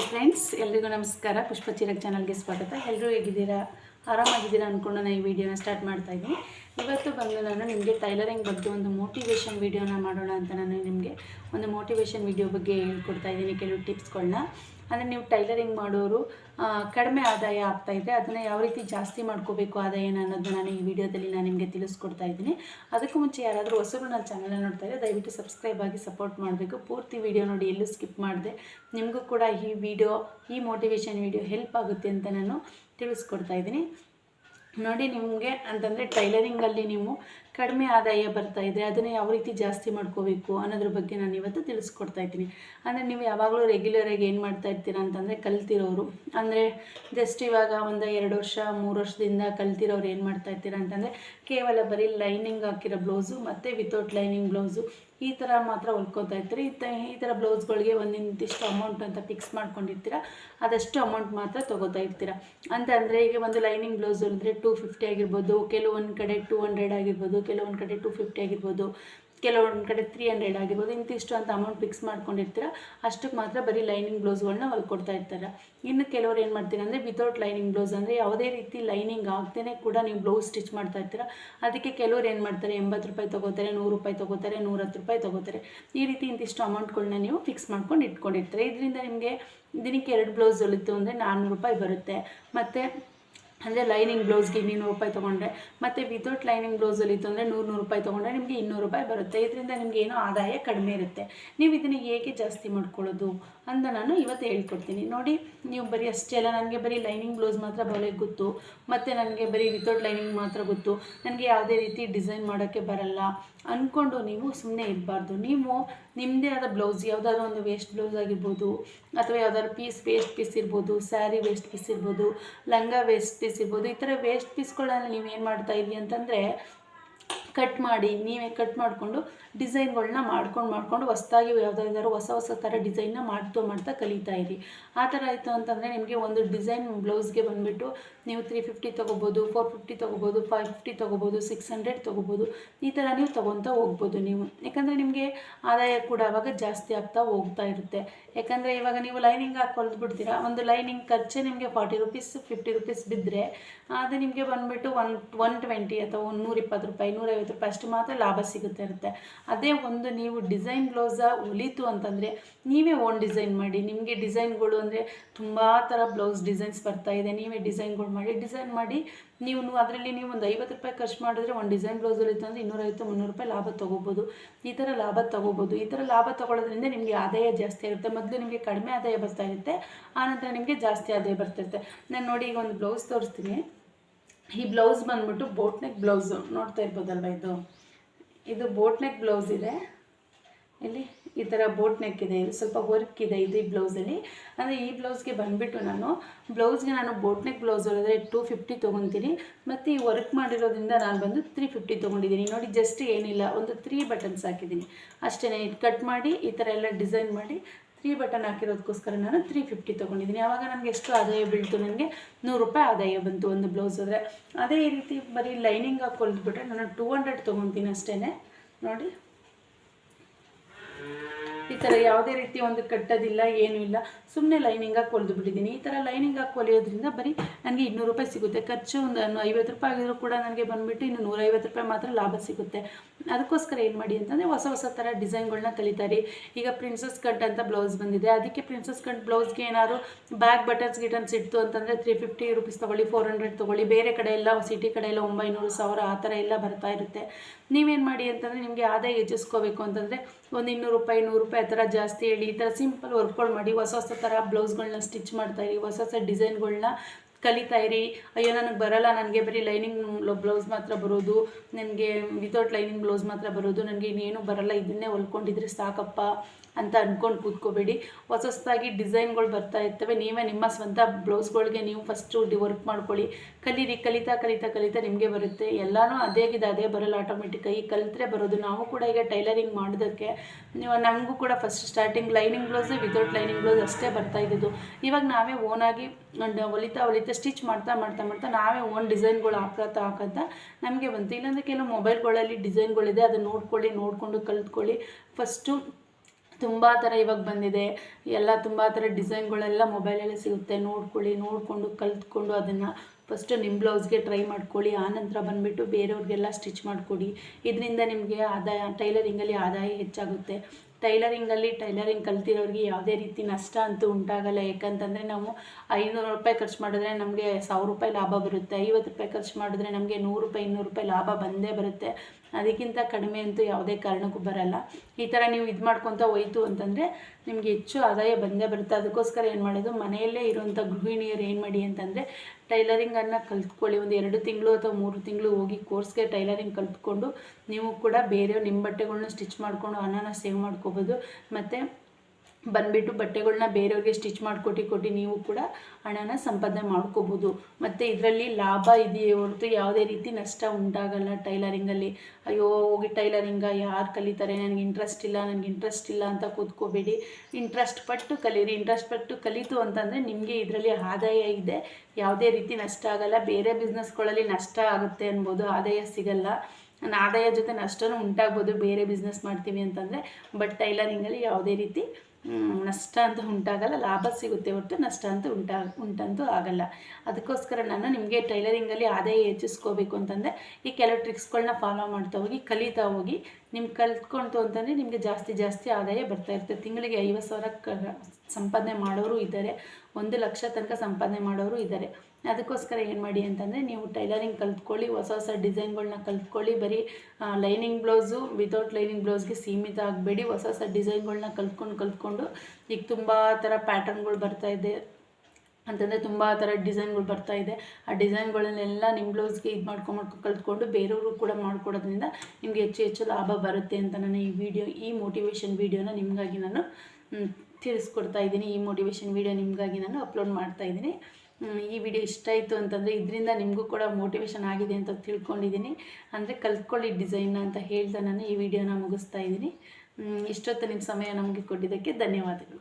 Hi friends ಎಲ್ರಿಗೂ ನಮಸ್ಕಾರ ಪುಷ್ಪ ಚಿರಕ್ ಚಾನಲ್ಗೆ ಸ್ವಾಗತ. ಎಲ್ಲರೂ ಹೇಗಿದ್ದೀರಾ? ಆರಾಮಾಗಿದ್ದೀರಾ ಅಂದ್ಕೊಂಡು ನಾನು ಈ ವಿಡಿಯೋನ ಸ್ಟಾರ್ಟ್ ಮಾಡ್ತಾ ಇದ್ದೀನಿ. ಇವತ್ತು ಬಂದು ನಾನು ನಿಮಗೆ ಟೈಲರಿಂಗ್ ಬಗ್ಗೆ ಒಂದು ಮೋಟಿವೇಶನ್ ವಿಡಿಯೋನ ಮಾಡೋಣ ಅಂತ ನಾನು ನಿಮಗೆ ಒಂದು ಮೋಟಿವೇಶನ್ ವಿಡಿಯೋ ಬಗ್ಗೆ ಹೇಳ್ಕೊಡ್ತಾ ಇದ್ದೀನಿ, ಕೆಲವು ಟಿಪ್ಸ್ಗಳನ್ನ ಅಂದರೆ ನೀವು ಟೈಲರಿಂಗ್ ಮಾಡೋರು ಕಡಿಮೆ ಆದಾಯ ಆಗ್ತಾ ಇದೆ ಅದನ್ನು ಯಾವ ರೀತಿ ಜಾಸ್ತಿ ಮಾಡ್ಕೋಬೇಕು ಆದಾಯನ ಅನ್ನೋದು ನಾನು ಈ ವಿಡಿಯೋದಲ್ಲಿ ನಾನು ನಿಮಗೆ ತಿಳಿಸ್ಕೊಡ್ತಾ ಇದ್ದೀನಿ. ಅದಕ್ಕೂ ಮುಂಚೆ ಯಾರಾದರೂ ಹೊಸರು ನನ್ನ ಚಾನಲ್ನ ನೋಡ್ತಾ ಇದ್ದರೆ ದಯವಿಟ್ಟು ಸಬ್ಸ್ಕ್ರೈಬ್ ಆಗಿ ಸಪೋರ್ಟ್ ಮಾಡಬೇಕು. ಪೂರ್ತಿ ವಿಡಿಯೋ ನೋಡಿ, ಎಲ್ಲೂ ಸ್ಕಿಪ್ ಮಾಡಿದೆ. ನಿಮಗೂ ಕೂಡ ಈ ವಿಡಿಯೋ ಈ ಮೋಟಿವೇಶನ್ ವಿಡಿಯೋ ಹೆಲ್ಪ್ ಆಗುತ್ತೆ ಅಂತ ನಾನು ತಿಳಿಸ್ಕೊಡ್ತಾ ಇದ್ದೀನಿ. ನೋಡಿ ನಿಮಗೆ ಅಂತಂದರೆ ಟೈಲರಿಂಗಲ್ಲಿ ನೀವು ಕಡಿಮೆ ಆದಾಯ ಬರ್ತಾ ಇದೆ, ಅದನ್ನು ಯಾವ ರೀತಿ ಜಾಸ್ತಿ ಮಾಡ್ಕೋಬೇಕು ಅನ್ನೋದ್ರ ಬಗ್ಗೆ ನಾನು ಇವತ್ತು ತಿಳಿಸ್ಕೊಡ್ತಾ ಇದ್ದೀನಿ. ಅಂದರೆ ನೀವು ಯಾವಾಗಲೂ ರೆಗ್ಯುಲರಾಗಿ ಏನು ಮಾಡ್ತಾ ಇರ್ತೀರಾ ಅಂತಂದರೆ ಕಲ್ತಿರೋರು. ಅಂದರೆ ಜಸ್ಟ್ ಇವಾಗ ಒಂದು ಎರಡು ವರ್ಷ, ಮೂರು ವರ್ಷದಿಂದ ಕಲ್ತಿರೋರು ಏನು ಮಾಡ್ತಾ ಇರ್ತೀರಾ ಅಂತಂದರೆ ಕೇವಲ ಬರೀ ಲೈನಿಂಗ್ ಹಾಕಿರೋ ಬ್ಲೌಸು ಮತ್ತು ವಿತೌಟ್ ಲೈನಿಂಗ್ ಬ್ಲೌಸು ಈ ಥರ ಮಾತ್ರ ಹೊಲ್ಕೋತಾ ಇರ್ತೀರಿ. ಈ ತ, ಈ ಥರ ಬ್ಲೌಸ್ಗಳಿಗೆ ಒಂದು ಇಂತಿಷ್ಟು ಅಮೌಂಟ್ ಅಂತ ಫಿಕ್ಸ್ ಮಾಡ್ಕೊಂಡಿರ್ತೀರ, ಅದಷ್ಟು ಅಮೌಂಟ್ ಮಾತ್ರ ತೊಗೋತಾ ಇರ್ತೀರ. ಅಂತ ಅಂದರೆ ಈಗ ಒಂದು ಲೈನಿಂಗ್ ಬ್ಲೌಸ್ ಅಂದರೆ ಟೂ ಫಿಫ್ಟಿ ಆಗಿರ್ಬೋದು, ಕೆಲವೊಂದು ಕಡೆ ಟೂ ಹಂಡ್ರೆಡ್ ಆಗಿರ್ಬೋದು ಕೆಲವೊಂದು ಕಡೆ ಟು ಫಿಫ್ಟಿ ಆಗಿರ್ಬೋದು, ಕೆಲವೊಂದು ಕಡೆ ತ್ರೀ ಹಂಡ್ರೆಡ್ ಆಗಿರ್ಬೋದು, ಇಂತಿಷ್ಟು ಅಂತ ಅಮೌಂಟ್ ಫಿಕ್ಸ್ ಮಾಡ್ಕೊಂಡಿರ್ತೀರ ಅಷ್ಟಕ್ಕೆ ಮಾತ್ರ ಬರೀ ಲೈನಿಂಗ್ ಬ್ಲೌಸ್ಗಳನ್ನ ಹೊಲ್ಕೊಡ್ತಾ ಇರ್ತಾರೆ. ಇನ್ನು ಕೆಲವರು ಏನು ಮಾಡ್ತೀರ ಅಂದರೆ ವಿತೌಟ್ ಲೈನಿಂಗ್ ಬ್ಲೌಸ್ ಅಂದರೆ ಯಾವುದೇ ರೀತಿ ಲೈನಿಂಗ್ ಆಗ್ದೇ ಕೂಡ ನೀವು ಬ್ಲೌಸ್ ಸ್ಟಿಚ್ ಮಾಡ್ತಾ ಇರ್ತೀರ. ಅದಕ್ಕೆ ಕೆಲವರು ಏನು ಮಾಡ್ತಾರೆ, ಎಂಬತ್ತು ರೂಪಾಯಿ ತೊಗೋತಾರೆ, ನೂರು ರೂಪಾಯಿ ತೊಗೋತಾರೆ, ನೂರತ್ತು ರೂಪಾಯಿ ತೊಗೋತಾರೆ. ಈ ರೀತಿ ಇಂತಿಷ್ಟು ಅಮೌಂಟ್ಗಳನ್ನ ನೀವು ಫಿಕ್ಸ್ ಮಾಡ್ಕೊಂಡು ಇಟ್ಕೊಂಡಿರ್ತಾರೆ. ಇದರಿಂದ ನಿಮಗೆ ದಿನಕ್ಕೆ ಎರಡು ಬ್ಲೌಸ್ ಹೊಲಿತು ಅಂದರೆ ನಾನ್ನೂರು ರೂಪಾಯಿ ಬರುತ್ತೆ. ಮತ್ತು ಅಂದರೆ ಲೈನಿಂಗ್ ಬ್ಲೌಸ್ಗೆ ಇನ್ನೂರು ರೂಪಾಯಿ ತೊಗೊಂಡ್ರೆ, ಮತ್ತು ವಿತೌಟ್ ಲೈನಿಂಗ್ ಬ್ಲೌಸಲ್ಲಿ ಇತ್ತು ಅಂದರೆ ನೂರು ನೂರು ರೂಪಾಯಿ ತೊಗೊಂಡ್ರೆ ನಿಮಗೆ ಇನ್ನೂರು ರೂಪಾಯಿ ಬರುತ್ತೆ. ಇದರಿಂದ ನಿಮಗೆ ಏನು ಆದಾಯ ಕಡಿಮೆ ಇರುತ್ತೆ. ನೀವು ಇದನ್ನು ಹೇಗೆ ಜಾಸ್ತಿ ಮಾಡ್ಕೊಳ್ಳೋದು ಅಂತ ನಾನು ಇವತ್ತು ಹೇಳ್ಕೊಡ್ತೀನಿ. ನೋಡಿ, ನೀವು ಬರೀ ಅಷ್ಟೇ ಅಲ್ಲ, ನನಗೆ ಬರೀ ಲೈನಿಂಗ್ ಬ್ಲೌಸ್ ಮಾತ್ರ ಬಲೆ ಗೊತ್ತು, ಮತ್ತು ನನಗೆ ಬರೀ ವಿತೌಟ್ ಲೈನಿಂಗ್ ಮಾತ್ರ ಗೊತ್ತು. ನನಗೆ ಯಾವುದೇ ರೀತಿ ಡಿಸೈನ್ ಮಾಡೋಕ್ಕೆ ಬರಲ್ಲ. ಅಂದ್ಕೊಂಡು ನೀವು ಸುಮ್ಮನೆ ಇರಬಾರ್ದು. ನೀವು ನಿಮ್ಮದೇ ಆದ ಬ್ಲೌಸ್ ಯಾವುದಾದ್ರು ಒಂದು ವೇಸ್ಟ್ ಬ್ಲೌಸ್ ಆಗಿರ್ಬೋದು, ಅಥವಾ ಯಾವ್ದಾದ್ರು ಪೀಸ್ ವೇಸ್ಟ್ ಪೀಸ್ ಇರ್ಬೋದು ಸ್ಯಾರಿ ವೇಸ್ಟ್ ಪೀಸ್ ಇರ್ಬೋದು, ಲಂಗ ವೇಸ್ಟ್ ಪೀಸ್ ಇರ್ಬೋದು, ಈ ಥರ ವೇಸ್ಟ್ ಪೀಸ್ಗಳನ್ನ ನೀವು ಏನು ಮಾಡ್ತಾ ಇದ್ದೀವಿ ಅಂತಂದರೆ ಕಟ್ ಮಾಡಿ, ನೀವೇ ಕಟ್ ಮಾಡಿಕೊಂಡು ಡಿಸೈನ್ಗಳನ್ನ ಮಾಡ್ಕೊಂಡು ಮಾಡ್ಕೊಂಡು ಹೊಸ್ದಾಗಿ ಯಾವುದಾದ್ರು ಹೊಸ ಹೊಸ ಥರ ಡಿಸೈನ್ನ ಮಾಡ್ತಾ ಮಾಡ್ತಾ ಕಲಿತಾ ಇರಿ. ಆ ಥರ ಆಯಿತು ಅಂತಂದರೆ ನಿಮಗೆ ಒಂದು ಡಿಸೈನ್ ಬ್ಲೌಸ್ಗೆ ಬಂದುಬಿಟ್ಟು ನೀವು ತ್ರೀ ಫಿಫ್ಟಿ ತೊಗೋಬೋದು ಫೋರ್ ಫಿಫ್ಟಿ ತೊಗೋಬೋದು ಫೈವ್ ಫಿಫ್ಟಿ ತೊಗೋಬೋದು ಸಿಕ್ಸ್ ಹಂಡ್ರೆಡ್ ತೊಗೋಬೋದು, ಈ ಥರ ನೀವು ತೊಗೊತಾ ಹೋಗ್ಬೋದು ನೀವು. ಯಾಕಂದರೆ ನಿಮಗೆ ಆದಾಯ ಕೂಡ ಆವಾಗ ಜಾಸ್ತಿ ಆಗ್ತಾ ಹೋಗ್ತಾ ಇರುತ್ತೆ. ಯಾಕಂದರೆ ಇವಾಗ ನೀವು ಲೈನಿಂಗ್ ಹಾಕಿ ಹೊಲ್ದ್ಬಿಡ್ತೀರಾ, ಒಂದು ಲೈನಿಂಗ್ ಖರ್ಚೆ ನಿಮಗೆ ಫಾರ್ಟಿ ರುಪೀಸ್ ಫಿಫ್ಟಿ ರುಪೀಸ್ ಬಿದ್ದರೆ ಅದು ನಿಮಗೆ ಬಂದುಬಿಟ್ಟು ಒನ್ ಒನ್ ಟ್ವೆಂಟಿ ಅಥವಾ ಒಂದು ನೂರಿಪ್ಪತ್ತು ರೂಪಾಯಿ, ನೂರೈವತ್ತು ರೂಪಾಯಿ ಅಷ್ಟು ಮಾತ್ರ ಲಾಭ ಸಿಗುತ್ತೆ ಇರುತ್ತೆ. ಅದೇ ಒಂದು ನೀವು ಡಿಸೈನ್ ಬ್ಲೌಸ ಹೊಲಿತು ಅಂತಂದರೆ ನೀವೇ ಓನ್ ಡಿಸೈನ್ ಮಾಡಿ, ನಿಮಗೆ ಡಿಸೈನ್ಗಳು ಅಂದರೆ ತುಂಬ ಥರ ಬ್ಲೌಸ್ ಡಿಸೈನ್ಸ್ ಬರ್ತಾ ಇದೆ, ನೀವೇ ಡಿಸೈನ್ಗಳು ಮಾಡಿ ಡಿಸೈನ್ ಮಾಡಿ ನೀವು ಅದರಲ್ಲಿ ನೀವು ಒಂದು ಐವತ್ತು ರೂಪಾಯಿ ಖರ್ಚು ಮಾಡಿದ್ರೆ ಒಂದು ಡಿಸೈನ್ ಬ್ಲೌಸ್ ಅಂದರೆ ಇನ್ನೂರೈವತ್ತು ಮುನ್ನೂರು ರೂಪಾಯಿ ಲಾಭ ತೊಗೋಬೋದು. ಈ ಥರ ಲಾಭ ತೊಗೋಬೋದು. ಈ ಥರ ಲಾಭ ತಗೊಳ್ಳೋದ್ರಿಂದ ನಿಮಗೆ ಆದಾಯ ಜಾಸ್ತಿ ಇರುತ್ತೆ ಮೊದಲು ನಿಮಗೆ ಕಡಿಮೆ ಆದಾಯ ಬರ್ತಾ ಇರುತ್ತೆ, ಆನಂತರ ನಿಮಗೆ ಜಾಸ್ತಿ ಆದಾಯ ಬರ್ತಿರುತ್ತೆ ನಾನು ನೋಡಿ ಈಗ ಒಂದು ಬ್ಲೌಸ್ ತೋರಿಸ್ತೀನಿ. ಈ ಬ್ಲೌಸ್ ಬಂದ್ಬಿಟ್ಟು ಬೋಟ್ ನೆಕ್ ಬ್ಲೌಸು ನೋಡ್ತಾ ಇರ್ಬೋದಲ್ವ ಇದು? ಇದು ಬೋಟ್ ನೆಕ್ ಬ್ಲೌಸ್ ಇದೆ. ಇಲ್ಲಿ ಈ ಥರ ಬೋಟ್ ನೆಕ್ ಇದೆ. ಇದು ಸ್ವಲ್ಪ ವರ್ಕ್ ಇದೆ ಇದು ಈ ಬ್ಲೌಸಲ್ಲಿ ಅಂದರೆ ಈ ಬ್ಲೌಸ್ಗೆ ಬಂದುಬಿಟ್ಟು ನಾನು ಬ್ಲೌಸ್ಗೆ ನಾನು ಬೋಟ್ ನೆಕ್ ಬ್ಲೌಸ್ ಹೇಳಿದ್ರೆ ಟೂ ಫಿಫ್ಟಿ ತೊಗೊತೀನಿ. ಮತ್ತು ಈ ವರ್ಕ್ ಮಾಡಿರೋದ್ರಿಂದ ನಾನು ಬಂದು ತ್ರೀ ಫಿಫ್ಟಿ ತೊಗೊಂಡಿದ್ದೀನಿ. ನೋಡಿ ಜಸ್ಟ್ ಏನಿಲ್ಲ, ಒಂದು ತ್ರೀ ಬಟನ್ಸ್ ಹಾಕಿದ್ದೀನಿ. ಅಷ್ಟೇ ಇದು ಕಟ್ ಮಾಡಿ, ಈ ಥರ ಎಲ್ಲ ಡಿಸೈನ್ ಮಾಡಿ ತ್ರೀ ಬಟನ್ ಹಾಕಿರೋದಕ್ಕೋಸ್ಕರ ನಾನು ತ್ರೀ ಫಿಫ್ಟಿ ತೊಗೊಂಡಿದ್ದೀನಿ. ಆವಾಗ ನನಗೆ ಎಷ್ಟು ಆದಾಯ ಬೀಳ್ತು? ನನಗೆ ನೂರು ರೂಪಾಯಿ ಆದಾಯ ಬಂತು ಒಂದು ಬ್ಲೌಸ್ ಆದರೆ. ಅದೇ ರೀತಿ ಬರೀ ಲೈನಿಂಗ್ ಹಾಕಿ ಹೊಲಿದ್ಬಿಟ್ರೆ ನಾನು ಟೂ ಹಂಡ್ರೆಡ್ ತೊಗೊತೀನಿ ಅಷ್ಟೇ ನೋಡಿ. ಥರ ಯಾವುದೇ ರೀತಿ ಒಂದು ಕಟ್ಟೋದಿಲ್ಲ, ಏನೂ ಇಲ್ಲ. ಸುಮ್ಮನೆ ಲೈನಿಂಗ್ ಹಾಕಿ ಬಿಟ್ಟಿದ್ದೀನಿ. ಈ ಥರ ಲೈನಿಂಗ್ ಹಾಕಿ ಹೊಲಿಯೋದ್ರಿಂದ ಬರೀ ನನಗೆ ಇನ್ನೂರು ರೂಪಾಯಿ ಸಿಗುತ್ತೆ. ಖರ್ಚು ಒಂದು ಐವತ್ತು ರೂಪಾಯಿ ಆಗಿದ್ರು ಕೂಡ ನನಗೆ ಬಂದುಬಿಟ್ಟು ಇನ್ನು ನೂರೈವತ್ತು ರೂಪಾಯಿ ಮಾತ್ರ ಲಾಭ ಸಿಗುತ್ತೆ. ಅದಕ್ಕೋಸ್ಕರ ಏನು ಮಾಡಿ ಅಂತಂದರೆ ಹೊಸ ಹೊಸ ಥರ ಡಿಸೈನ್ಗಳನ್ನ ಕಲಿತಾರೆ ಈಗ ಪ್ರಿನ್ಸಸ್ ಕಟ್ ಅಂತ ಬ್ಲೌಸ್ ಬಂದಿದೆ. ಅದಕ್ಕೆ ಪ್ರಿನ್ಸಸ್ ಕಟ್ ಬ್ಲೌಸ್ಗೆ ಏನಾದ್ರು ಬ್ಯಾಕ್ ಬಟನ್ಸ್ ಗಿಟನ್ಸ್ ಇತ್ತು ಅಂತಂದರೆ ತ್ರೀ ಫಿಫ್ಟಿ ರುಪೀಸ್ ತೊಗೊಳ್ಳಿ ಫೋರ್ ಹಂಡ್ರೆಡ್ ತೊಗೊಳ್ಳಿ. ಬೇರೆ ಕಡೆ ಎಲ್ಲ ಸಿಟಿ ಕಡೆ ಎಲ್ಲ ಒಂಬೈನೂರು, ಸಾವಿರ ಆ ಥರ ಎಲ್ಲ ಬರ್ತಾ ಇರುತ್ತೆ. ನೀವೇನು ಮಾಡಿ ಅಂತಂದರೆ ನಿಮಗೆ ಆದಾಯ ಹೆಚ್ಚಿಸ್ಕೋಬೇಕು ಅಂತಂದರೆ ಒಂದು ಇನ್ನೂರು ರೂಪಾಯಿ ನೂರು ರೂಪಾಯಿ ಆ ಥರ ಜಾಸ್ತಿ ಹೇಳಿ ಈ ಥರ ಸಿಂಪಲ್ ವರ್ಕ್ಗಳು ಮಾಡಿ ಹೊಸ ಹೊಸ ಥರ ಬ್ಲೌಸ್ಗಳನ್ನ ಸ್ಟಿಚ್ ಮಾಡ್ತಾಯಿರಿ ಹೊಸ ಹೊಸ ಡಿಸೈನ್ಗಳನ್ನ ಕಲಿತಾ ಇರಿ. ಅಯ್ಯೋ, ನನಗೆ ಬರಲ್ಲ, ನನಗೆ ಬರೀ ಲೈನಿಂಗ್ ಬ್ಲೌಸ್ ಮಾತ್ರ ಬರೋದು, ನನಗೆ ವಿತೌಟ್ ಲೈನಿಂಗ್ ಬ್ಲೌಸ್ ಮಾತ್ರ ಬರೋದು, ನನಗೆ ಇನ್ನೇನು ಬರಲ್ಲ, ಇದನ್ನೇ ಹೊಲ್ಕೊಂಡಿದ್ರೆ ಸಾಕಪ್ಪ. ಅಂತ ಅಂದ್ಕೊಂಡು ಕೂತ್ಕೋಬೇಡಿ. ಹೊಸ ಹೊಸದಾಗಿ ಡಿಸೈನ್ಗಳು ಬರ್ತಾ ಇರ್ತವೆ. ನೀವೇ ನಿಮ್ಮ ಸ್ವಂತ ಬ್ಲೌಸ್ಗಳಿಗೆ ನೀವು ಫಸ್ಟು ಡಿ ವರ್ಕ್ ಮಾಡ್ಕೊಳ್ಳಿ. ಕಲೀರಿ, ಕಲಿತಾ ಕಲಿತಾ ಕಲಿತಾ ನಿಮಗೆ ಬರುತ್ತೆ. ಎಲ್ಲನೂ ಅದೇ ಇದೆ ಅದೇ ಬರಲ್ಲ ಆಟೋಮೆಟಿಕ್ಕಾಗಿ ಕಲಿತ್ರೆ ಬರೋದು. ನಾವು ಕೂಡ ಈಗ ಟೈಲರಿಂಗ್ ಮಾಡೋದಕ್ಕೆ ನೀವು ನಮಗೂ ಕೂಡ first starting lining blouse without lining blouse ಅಷ್ಟೇ ಬರ್ತಾ ಇದ್ದಿದ್ದು. ಇವಾಗ ನಾವೇ ಓನಾಗಿ ಹೊಲಿತಾ ಹೊಲಿತಾ ಸ್ಟಿಚ್ ಮಾಡ್ತಾ ಮಾಡ್ತಾ ಮಾಡ್ತಾ ನಾವೇ ಓನ್ ಡಿಸೈನ್ಗಳು ಹಾಕೋತಾ ಹಾಕೋತಾ ನಮಗೆ ಬಂತು. ಇಲ್ಲಾಂದರೆ ಕೆಲವು ಮೊಬೈಲ್ಗಳಲ್ಲಿ ಡಿಸೈನ್ಗಳಿದೆ ಅದನ್ನು ನೋಡ್ಕೊಳ್ಳಿ, ನೋಡಿಕೊಂಡು ಕಲ್ತ್ಕೊಳ್ಳಿ. ಫಸ್ಟು ತುಂಬ ಥರ ಇವಾಗ ಬಂದಿದೆ. ಎಲ್ಲ ತುಂಬ ಥರ ಡಿಸೈನ್ಗಳೆಲ್ಲ ಮೊಬೈಲಲ್ಲೇ ಸಿಗುತ್ತೆ. ನೋಡ್ಕೊಳ್ಳಿ, ನೋಡಿಕೊಂಡು ಕಲ್ತ್ಕೊಂಡು ಅದನ್ನು ಫಸ್ಟು ನಿಮ್ಮ ಬ್ಲೌಸ್ಗೆ ಟ್ರೈ ಮಾಡ್ಕೊಳ್ಳಿ. ಆನಂತರ ಬಂದುಬಿಟ್ಟು ಬೇರೆಯವ್ರಿಗೆಲ್ಲ ಸ್ಟಿಚ್ ಮಾಡಿಕೊಡಿ. ಇದರಿಂದ ನಿಮಗೆ ಆದಾಯ ಟೈಲರಿಂಗಲ್ಲಿ ಆದಾಯ ಹೆಚ್ಚಾಗುತ್ತೆ. ಟೈಲರಿಂಗಲ್ಲಿ ಟೈಲರಿಂಗ್ ಕಲ್ತಿರೋರಿಗೆ ಯಾವುದೇ ರೀತಿ ನಷ್ಟ ಅಂತೂ ಉಂಟಾಗಲ್ಲ. ಯಾಕಂತಂದರೆ ನಾವು ಐನೂರು ರೂಪಾಯಿ ಖರ್ಚು ಮಾಡಿದ್ರೆ ನಮಗೆ ಸಾವಿರ ರೂಪಾಯಿ ಲಾಭ ಬರುತ್ತೆ. ಐವತ್ತು ರೂಪಾಯಿ ಖರ್ಚು ಮಾಡಿದ್ರೆ ನಮಗೆ ನೂರು ರೂಪಾಯಿ, ಇನ್ನೂರು ರೂಪಾಯಿ ಲಾಭ ಬಂದೇ ಬರುತ್ತೆ. ಅದಕ್ಕಿಂತ ಕಡಿಮೆ ಅಂತೂ ಯಾವುದೇ ಕಾರಣಕ್ಕೂ ಬರಲ್ಲ. ಈ ಥರ ನೀವು ಇದು ಮಾಡ್ಕೊತ ಹೋಯ್ತು ಅಂತಂದರೆ ನಿಮಗೆ ಹೆಚ್ಚು ಆದಾಯ ಬಂದೇ ಬರುತ್ತೆ. ಅದಕ್ಕೋಸ್ಕರ ಏನು ಮಾಡೋದು, ಮನೆಯಲ್ಲೇ ಇರುವಂಥ ಗೃಹಿಣಿಯರು ಏನು ಮಾಡಿ ಅಂತಂದರೆ ಟೈಲರಿಂಗನ್ನು ಕಲ್ತ್ಕೊಳ್ಳಿ. ಒಂದು ಎರಡು ತಿಂಗಳು ಅಥವಾ ಮೂರು ತಿಂಗಳು ಹೋಗಿ ಕೋರ್ಸ್ಗೆ ಟೈಲರಿಂಗ್ ಕಲ್ತ್ಕೊಂಡು ನೀವು ಕೂಡ ಬೇರೆ ನಿಮ್ಮ ಬಟ್ಟೆಗಳನ್ನ ಸ್ಟಿಚ್ ಮಾಡಿಕೊಂಡು ಹಣನ ಸೇವ್ ಮಾಡ್ಕೋಬೋದು. ಮತ್ತು ಬಂದುಬಿಟ್ಟು ಬಟ್ಟೆಗಳನ್ನ ಬೇರೆಯವ್ರಿಗೆ ಸ್ಟಿಚ್ ಮಾಡಿಕೊಟ್ಟು ಕೊಟ್ಟು ನೀವು ಕೂಡ ಹಣನ ಸಂಪಾದನೆ ಮಾಡ್ಕೋಬೋದು. ಮತ್ತು ಇದರಲ್ಲಿ ಲಾಭ ಇದೆಯೇ ಹೊರತು ಯಾವುದೇ ರೀತಿ ನಷ್ಟ ಉಂಟಾಗಲ್ಲ ಟೈಲರಿಂಗಲ್ಲಿ. ಅಯ್ಯೋ, ಹೋಗಿ ಟೈಲರಿಂಗ, ಯಾರು ಕಲಿತಾರೆ? ನನಗೆ ಇಂಟ್ರೆಸ್ಟ್ ಇಲ್ಲ, ನನಗೆ ಇಂಟ್ರೆಸ್ಟ್ ಇಲ್ಲ ಅಂತ ಕೂತ್ಕೋಬೇಡಿ. ಇಂಟ್ರೆಸ್ಟ್ ಪಟ್ಟು ಕಲೀರಿ. ಇಂಟ್ರೆಸ್ಟ್ ಪಟ್ಟು ಕಲಿತು ಅಂತಂದರೆ ನಿಮಗೆ ಇದರಲ್ಲಿ ಆದಾಯ ಇದೆ. ಯಾವುದೇ ರೀತಿ ನಷ್ಟ ಆಗಲ್ಲ. ಬೇರೆ ಬಿಸ್ನೆಸ್ಗಳಲ್ಲಿ ನಷ್ಟ ಆಗುತ್ತೆ ಅನ್ಬೋದು. ಆದಾಯ ಸಿಗಲ್ಲ. ನಾನು ಆದಾಯ ಜೊತೆ ನಷ್ಟನೂ ಉಂಟಾಗ್ಬೋದು, ಬೇರೆ ಬಿಸ್ನೆಸ್ ಮಾಡ್ತೀವಿ ಅಂತಂದರೆ ಬಟ್ ಟೈಲರಿಂಗಲ್ಲಿ ಯಾವುದೇ ರೀತಿ ನಷ್ಟ ಅಂತ ಉಂಟಾಗಲ್ಲ, ಲಾಭ ಸಿಗುತ್ತೆ ಹೊರತು ನಷ್ಟ ಅಂತ ಉಂಟಾ, ಉಂಟಂತೂ ಆಗಲ್ಲ. ಅದಕ್ಕೋಸ್ಕರ ನಾನು ನಿಮಗೆ ಟೈಲರಿಂಗಲ್ಲಿ ಆದಾಯ ಹೆಚ್ಚಿಸ್ಕೋಬೇಕು ಅಂತಂದರೆ, ಈ ಕೆಲವು ಟ್ರಿಕ್ಸ್ಗಳನ್ನ ಫಾಲೋ ಮಾಡ್ತಾ ಹೋಗಿ, ಕಲಿತಾ ಹೋಗಿ ನಿಮ್ಗೆ ಕಲ್ತ್ಕೊಳ್ತು ಅಂತಂದರೆ ನಿಮಗೆ ಜಾಸ್ತಿ ಜಾಸ್ತಿ ಆದಾಯ ಬರ್ತಾ ಇರುತ್ತೆ. ತಿಂಗಳಿಗೆ ಐವತ್ತು ಸಾವಿರ ಕ, ಸಂಪಾದನೆ ಮಾಡೋರು ಇದ್ದಾರೆ, ಒಂದು ಲಕ್ಷ ತನಕ ಸಂಪಾದನೆ ಮಾಡೋರು ಇದ್ದಾರೆ. ಅದಕ್ಕೋಸ್ಕರ ಏನು ಮಾಡಿ ಅಂತಂದರೆ ನೀವು ಟೈಲರಿಂಗ್ ಕಲ್ತ್ಕೊಳ್ಳಿ, ಹೊಸ ಹೊಸ ಡಿಸೈನ್ಗಳನ್ನ ಕಲ್ತ್ಕೊಳ್ಳಿ. ಬರೀ ಲೈನಿಂಗ್ ಬ್ಲೌಸು ವಿತೌಟ್ ಲೈನಿಂಗ್ ಬ್ಲೌಸ್ಗೆ ಸೀಮಿತ ಆಗಬೇಡಿ. ಹೊಸ ಹೊಸ ಡಿಸೈನ್ಗಳನ್ನ ಕಲ್ತ್ಕೊಂಡು ಕಲ್ತ್ಕೊಂಡು ಈಗ ತುಂಬ ಥರ ಪ್ಯಾಟರ್ನ್ಗಳು ಬರ್ತಾ ಇದೆ. ಅಂತಂದರೆ ತುಂಬ ಥರ ಡಿಸೈನ್ಗಳು ಬರ್ತಾ ಇದೆ. ಆ ಡಿಸೈನ್ಗಳನ್ನೆಲ್ಲ ನಿಮ್ಮ ಬ್ಲೌಸ್ಗೆ ಇದು ಮಾಡ್ಕೊಂಡು ಕಲ್ತ್ಕೊಂಡು ಬೇರೆಯವರು ಕೂಡ ಮಾಡ್ಕೊಡೋದ್ರಿಂದ ನಿಮಗೆ ಹೆಚ್ಚು ಹೆಚ್ಚು ಲಾಭ ಬರುತ್ತೆ ಅಂತ ನಾನು ಈ ವಿಡಿಯೋ ಈ ಮೋಟಿವೇಶನ್ ವೀಡಿಯೋನ ನಿಮಗಾಗಿ ನಾನು ತಿಳಿಸ್ಕೊಡ್ತಾ ಇದ್ದೀನಿ. ಈ ಮೋಟಿವೇಶನ್ ವಿಡಿಯೋ ನಿಮಗಾಗಿ ನಾನು ಅಪ್ಲೋಡ್ ಮಾಡ್ತಾ ಇದ್ದೀನಿ. ಈ ವಿಡಿಯೋ ಇಷ್ಟ ಆಯಿತು ಅಂತಂದರೆ ಇದರಿಂದ ನಿಮಗೂ ಕೂಡ ಮೋಟಿವೇಶನ್ ಆಗಿದೆ ಅಂತ ತಿಳ್ಕೊಂಡಿದ್ದೀನಿ. ಅಂದರೆ ಕಲ್ತ್ಕೊಳ್ಳಿ ಡಿಸೈನ್ನ ಅಂತ ಹೇಳ್ತಾ ನಾನು ಈ ವಿಡಿಯೋನ ಮುಗಿಸ್ತಾ ಇದ್ದೀನಿ. ಇಷ್ಟೊತ್ತು ನಿಮ್ಮ ಸಮಯ ನಮಗೆ ಕೊಟ್ಟಿದ್ದಕ್ಕೆ ಧನ್ಯವಾದಗಳು.